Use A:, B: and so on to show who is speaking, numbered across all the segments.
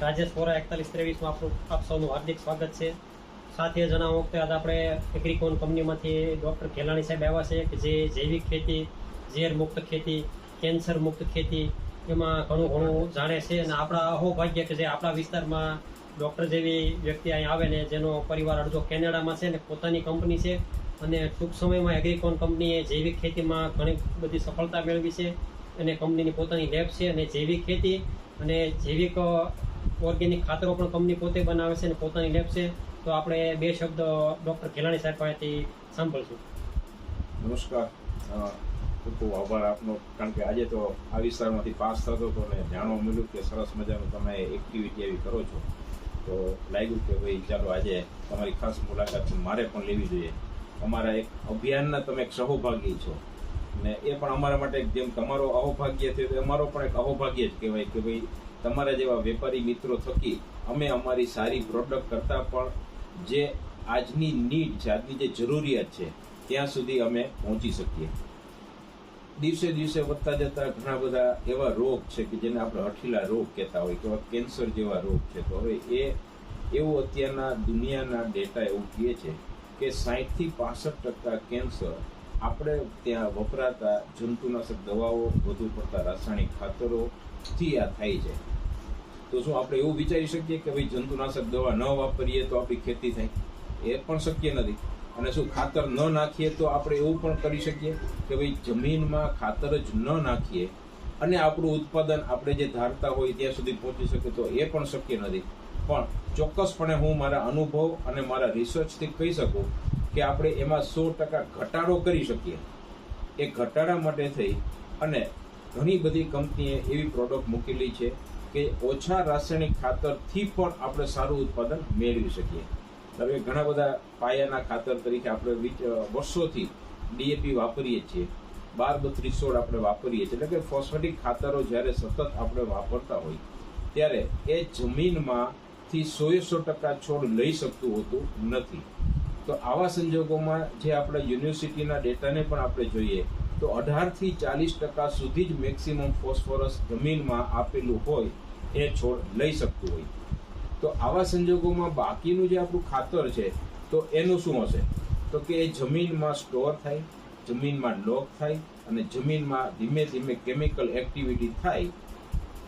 A: રાજેશ વોરા એકતાલીસ ત્રેવીસમાં આપણું આપ સૌનું હાર્દિક સ્વાગત છે. સાથે જણાવો વખતે આજે આપણે એગ્રીકોન કંપનીમાંથી ડૉક્ટર ખેલાણી સાહેબ આવ્યા છે કે જે જૈવિક ખેતી, ઝેર મુક્ત ખેતી, કેન્સર મુક્ત ખેતી એમાં ઘણું ઘણું જાણે છે અને આપણા અહોભાગ્ય કે જે આપણા વિસ્તારમાં ડૉક્ટર જેવી વ્યક્તિ અહીં આવે ને જેનો પરિવાર અડધો કેનેડામાં છે ને પોતાની કંપની છે અને ટૂંક સમયમાં એગ્રીકોન કંપનીએ જૈવિક ખેતીમાં ઘણી બધી સફળતા મેળવી છે અને કંપનીની પોતાની લેબ છે અને જૈવિક ખેતી અને જૈવિક ઓર્ગેનિક ખાતરો પણ કંપની પોતે બનાવે છે અને પોતાની લેબ છે. તો આપણે બે શબ્દ ડૉક્ટર ખેલાણી સાહેબ પાસેથી સાંભળશું.
B: નમસ્કાર. ખૂબ ખૂબ આભાર આપનો. કારણ કે આજે તો આ વિસ્તારમાંથી પાસ થતો હતો ને જાણવા મળ્યું કે સરસ મજાનું તમે એક્ટિવિટી એવી કરો છો. તો લાગ્યું કે ભાઈ ચાલો આજે તમારી ખાસ મુલાકાત મારે પણ લેવી જોઈએ. અમારા એક અભિયાનના તમે એક સહભાગી છો. ને એ પણ અમારા માટે જેમ તમારો અહોભાગ્ય થયો અમારો પણ એક અહોભાગ્ય જ કહેવાય કે ભાઈ તમારા જેવા વેપારી મિત્રો થકી અમે અમારી સારી પ્રોડક્ટ કરતાં પણ જે આજની નીડ છે, આજની જે જરૂરિયાત છે, ત્યાં સુધી અમે પહોંચી શકીએ. દિવસે દિવસે વધતા જતા ઘણા બધા એવા રોગ છે કે જેને આપણે હઠીલા રોગ કહેતા હોય કે કેન્સર જેવા રોગ છે. તો હવે એ, એવું અત્યારના દુનિયાના ડેટા એવું કહે છે કે સાહીઠથી પાસઠ ટકા કેન્સર આપણે ત્યાં વપરાતા જંતુનાશક દવાઓ વધુ પડતા રાસાયણિક ખાતરોથી આ થાય છે. તો શું આપણે એવું વિચારી શકીએ કે ભાઈ જંતુનાશક દવા ન વાપરીએ તો આપણી ખેતી થાય? એ પણ શક્ય નથી. અને શું ખાતર ન નાખીએ તો આપણે એવું પણ કરી શકીએ કે ભાઈ જમીનમાં ખાતર જ ન નાખીએ અને આપણું ઉત્પાદન આપણે જે ધારતા હોય ત્યાં સુધી પહોંચી શકે તો એ પણ શક્ય નથી. પણ ચોક્કસપણે હું મારા અનુભવ અને મારા રિસર્ચથી કહી શકું કે આપણે એમાં સો ટકા ઘટાડો કરી શકીએ. એ ઘટાડા માટે થઈ અને ઘણી બધી કંપનીએ એવી પ્રોડક્ટ મૂકેલી છે કે ઓછા રાસાયણિક ખાતરથી પણ આપણે સારું ઉત્પાદન મેળવી શકીએ. હવે ઘણા બધા પાયાના ખાતર તરીકે આપણે વર્ષોથી ડીએપી વાપરીએ છીએ. બાર બત્રીસ સોળ આપણે વાપરીએ છીએ. એટલે કે ફોસ્ફેટિક ખાતરો જ્યારે સતત આપણે વાપરતા હોય, ત્યારે એ જમીનમાંથી સોએ સો ટકા છોડ લઈ શકતું હોતું નથી. તો આવા સંજોગોમાં જે આપણા યુનિવર્સિટીના ડેટાને પણ આપણે જોઈએ, તો અઢારથી ચાલીસ ટકા સુધી જ મેક્સિમમ ફોસ્ફરસ જમીનમાં આપેલું હોય, એ છોડ લઈ શકતું હોય. તો આવા સંજોગોમાં બાકીનું જે આપણું ખાતર છે, તો એનું શું હશે? તો કે એ જમીનમાં સ્ટોર થાય, જમીનમાં લોક થાય, અને જમીનમાં ધીમે ધીમે કેમિકલ એક્ટિવિટી થાય.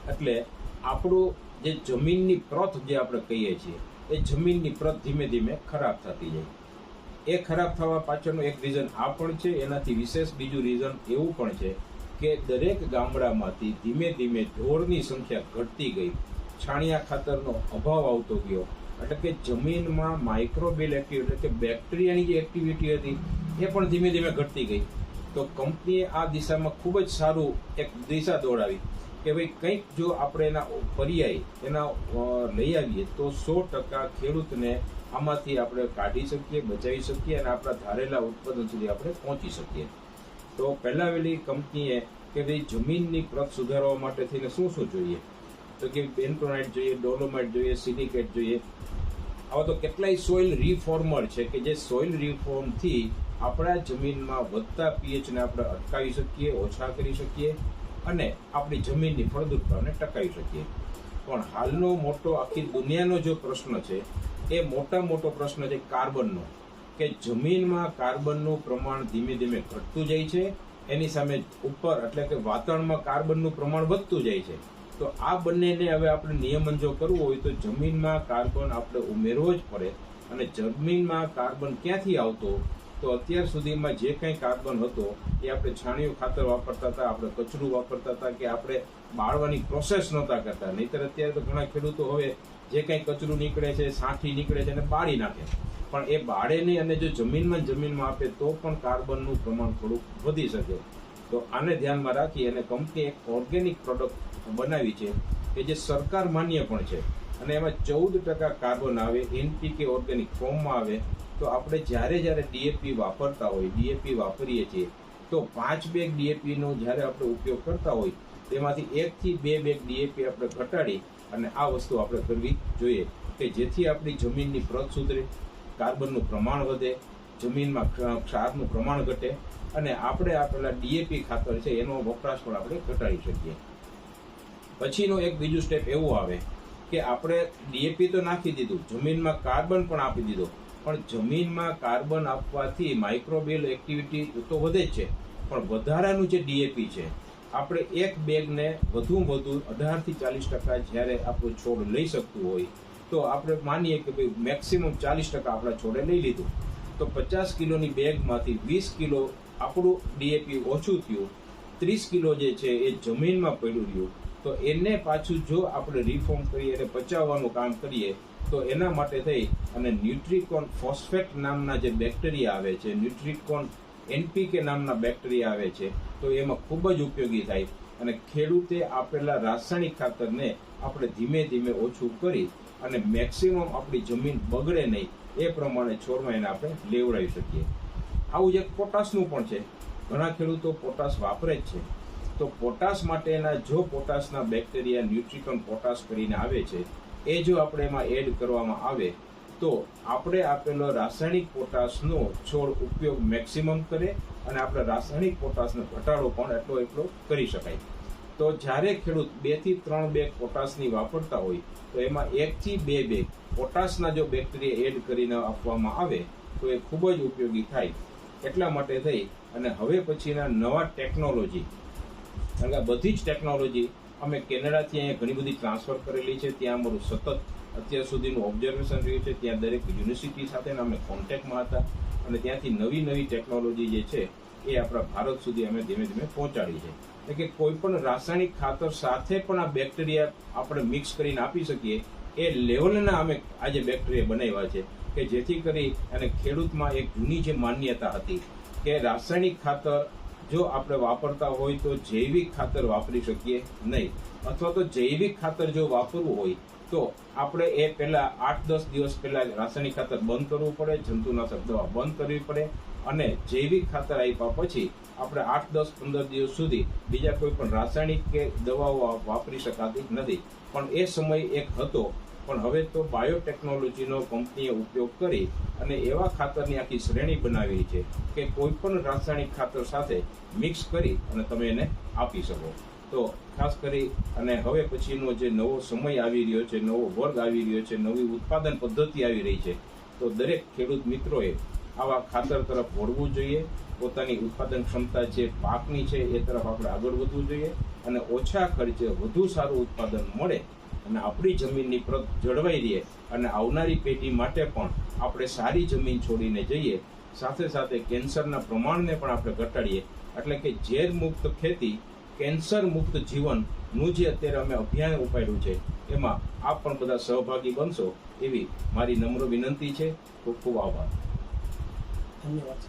B: એટલે આપણું જે જમીનની પ્રત જે આપણે કહીએ છીએ, એ જમીનની પ્રત ધીમે ધીમે ખરાબ થતી જાય. એ ખરાબ થવા પાછળનું એક રીઝન આ પણ છે, એનાથી વિશેષ બીજું રીઝન એવું પણ છે કે દરેક ગામડામાંથી ધીમે ધીમે ઢોરની સંખ્યા ઘટતી ગઈ. છાણિયા ખાતરનો અભાવ આવતો ગયો. એટલે કે જમીનમાં માઇક્રોબેલ એક્ટિવિટી એટલે કે બેક્ટેરિયાની જે એક્ટિવિટી હતી, એ પણ ધીમે ધીમે ઘટતી ગઈ. તો કંપનીએ આ દિશામાં ખૂબ જ સારું એક દિશા દોડાવી. કે ભાઈ કંઈક જો આપણે એના પર્યાય એના લઈ આવીએ તો સો ટકા ખેડૂતને આમાંથી આપણે કાઢી શકીએ, બચાવી શકીએ અને આપણા ધારેલા ઉત્પાદન સુધી આપણે પહોંચી શકીએ. તો પહેલાં વેલી કંપનીએ કે ભાઈ જમીનની પ્રત સુધારવા માટે થઈને શું શું જોઈએ? તો કે બેન્ટોનાઇટ જોઈએ, ડોલોમાઇટ જોઈએ, સિલિકેટ જોઈએ. આવા તો કેટલાય સોઇલ રિફોર્મર છે કે જે સોઇલ રિફોર્મથી આપણા જમીનમાં વધતા પીએચને આપણે અટકાવી શકીએ, ઓછા કરી શકીએ. અને આપણી જમીનની ફળદ્રુપતાને ટકાવી શકીએ. પણ હાલનો મોટો આખી દુનિયાનો જો પ્રશ્ન છે, એ મોટા મોટો પ્રશ્ન છે કાર્બનનો. કે જમીનમાં કાર્બનનું પ્રમાણ ધીમે ધીમે ઘટતું જાય છે, એની સામે ઉપર એટલે કે વાતાવરણમાં કાર્બનનું પ્રમાણ વધતું જાય છે. તો આ બંનેને હવે આપણે નિયમન જો કરવું હોય તો જમીનમાં કાર્બન આપણે ઉમેરવો જ પડે અને જમીનમાં કાર્બન ક્યાંથી આવતો? તો અત્યાર સુધીમાં જે કંઈ કાર્બન હતો, એ આપણે છાણિયું ખાતર વાપરતા હતા, આપણે કચરું વાપરતા હતા કે આપણે બાળવાની પ્રોસેસ નહોતા કરતા. નહીતર અત્યારે તો ઘણા ખેડૂતો હવે જે કંઈ કચરું નીકળે છે, સાંઠી નીકળે છે અને બાળી નાખે પણ એ બાળે નહીં અને જો જમીનમાં જમીનમાં આપે, તો પણ કાર્બનનું પ્રમાણ થોડુંક વધી શકે. તો આને ધ્યાનમાં રાખી અને કંપની એક ઓર્ગેનિક પ્રોડક્ટ બનાવી છે, કે જે સરકાર માન્ય પણ છે. અને એમાં ચૌદ ટકા કાર્બન આવે એનપીકે ઓર્ગેનિક ફોર્મમાં આવે, તો આપણે જ્યારે જ્યારે ડીએપી વાપરતા હોય ડીએપી વાપરીએ છીએ, તો પાંચ બેગ ડીએપીનો જ્યારે આપણે ઉપયોગ કરતા હોય, તેમાંથી એકથી બે બેગ ડીએપી આપણે ઘટાડી અને આ વસ્તુ આપણે કરવી જોઈએ કે જેથી આપણી જમીનની પ્રત સુધરે, કાર્બનનું પ્રમાણ વધે, જમીનમાં ક્ષ- ક્ષારનું પ્રમાણ ઘટે અને આપણે આપેલા ડીએપી ખાતર છે, એનો વપરાશ પણ આપણે ઘટાડી શકીએ. પછીનો એક બીજું સ્ટેપ એવું આવે કે આપણે ડીએપી તો નાખી દીધું, જમીનમાં કાર્બન પણ આપી દીધો. પણ જમીનમાં કાર્બન આપવાથી માઇક્રોબિયલ એક્ટિવિટી તો વધે જ છે. પણ વધારાનું જે ડીએપી છે, આપણે એક બેગને વધુ વધુ અઢારથી ચાલીસ ટકા જ્યારે આપણું છોડ લઈ શકતું હોય, તો આપણે માનીએ કે ભાઈ મેક્સિમમ ચાલીસ ટકા આપણા છોડે લઈ લીધું. તો પચાસ કિલોની બેગમાંથી વીસ કિલો આપણું ડીએપી ઓછું થયું, ત્રીસ કિલો જે છે એ જમીનમાં પડ્યું રહ્યું તો એને પાછું જો આપણે રિફોર્મ કરીએ અને પચાવવાનું કામ કરીએ, તો એના માટે થઈ અને ન્યુટ્રિકોન ફોસ્ફેટ નામના જે બેક્ટેરિયા આવે છે, ન્યુટ્રિકોન એનપીકે નામના બેક્ટેરિયા આવે છે, તો એમાં ખૂબ જ ઉપયોગી થાય અને ખેડૂતે આપેલા રાસાયણિક ખાતરને આપણે ધીમે ધીમે ઓછું કરી અને મેક્સિમમ આપણી જમીન બગડે નહીં, એ પ્રમાણે છોડમાં એને આપણે લેવડાવી શકીએ. આવું જ એક પોટાશનું પણ છે. ઘણા ખેડૂતો પોટાશ વાપરે જ છે. તો પોટાશ માટેના જો પોટાશના બેક્ટેરિયા ન્યુટ્રિકન પોટાશ કરીને આવે છે, એ જો આપણે એમાં એડ કરવામાં આવે, તો આપણે આપેલો રાસાયણિક પોટાશનો છોડ ઉપયોગ મેક્સિમમ કરે અને આપણે રાસાયણિક પોટાશનો ઘટાડો પણ એટલો એટલો કરી શકાય. તો જ્યારે ખેડૂત બેથી ત્રણ બેગ પોટાશની વાપરતા હોય, તો એમાં એકથી બે બેગ પોટાશના જો બેક્ટેરિયા એડ કરીને આપવામાં આવે, તો એ ખૂબ જ ઉપયોગી થાય. એટલા માટે થઈ અને હવે પછીના નવા ટેકનોલોજી કારણ કે બધી જ ટેકનોલોજી અમે કેનેડાથી અહીંયા ઘણી બધી ટ્રાન્સફર કરેલી છે. ત્યાં અમારું સતત અત્યાર સુધીનું ઓબ્ઝર્વેશન રહ્યું છે. ત્યાં દરેક યુનિવર્સિટી સાથે અમે કોન્ટેક્ટમાં હતા અને ત્યાંથી નવી નવી ટેકનોલોજી જે છે એ આપણા ભારત સુધી અમે ધીમે ધીમે પહોંચાડી છે. એટલે કે કોઈ પણ રાસાયણિક ખાતર સાથે પણ આ બેક્ટેરિયા આપણે મિક્સ કરીને આપી શકીએ, એ લેવલના અમે આજે બેક્ટેરિયા બનાવ્યા છે કે જેથી કરી અને ખેડૂતમાં એક જૂની જે માન્યતા હતી કે રાસાયણિક ખાતર જો આપણે વાપરતા હોય તો જૈવિક ખાતર વાપરી શકીએ નહીં. અથવા તો જૈવિક ખાતર જો વાપરવું હોય, તો આપણે એ પહેલાં આઠ દસ દિવસ પહેલાં રાસાયણિક ખાતર બંધ કરવું પડે, જંતુનાશક દવા બંધ કરવી પડે અને જૈવિક ખાતર આપ્યા પછી આપણે આઠ દસ પંદર દિવસ સુધી બીજા કોઈ પણ રાસાયણિક કે દવાઓ વાપરી શકાતી નથી. પણ એ સમય એક હતો પણ હવે તો બાયોટેકનોલોજીનો કંપનીએ ઉપયોગ કરી અને એવા ખાતરની આખી શ્રેણી બનાવી છે કે કોઈ પણ રાસાયણિક ખાતર સાથે મિક્સ કરી અને તમે એને આપી શકો. તો ખાસ કરી અને હવે પછીનો જે નવો સમય આવી રહ્યો છે, નવો વર્ગ આવી રહ્યો છે, નવી ઉત્પાદન પદ્ધતિ આવી રહી છે, તો દરેક ખેડૂત મિત્રોએ આવા ખાતર તરફ વળવું જોઈએ. પોતાની ઉત્પાદન ક્ષમતા જે પાકની છે એ તરફ આપણે આગળ વધવું જોઈએ અને ઓછા ખર્ચે વધુ સારું ઉત્પાદન મળે અને આપણી જમીનની પ્રત જળવાઈ રહે અને આવનારી પેઢી માટે પણ આપણે સારી જમીન છોડીને જઈએ, સાથે સાથે કેન્સરના પ્રમાણને પણ આપણે ઘટાડીએ. એટલે કે ઝેર મુક્ત ખેતી, કેન્સર મુક્ત જીવનનું જે અત્યારે અમે અભિયાન ઉપાડ્યું છે, એમાં આપ પણ બધા સહભાગી બનશો એવી મારી નમ્ર વિનંતી છે. ખૂબ ખૂબ આભાર.
A: ધન્યવાદ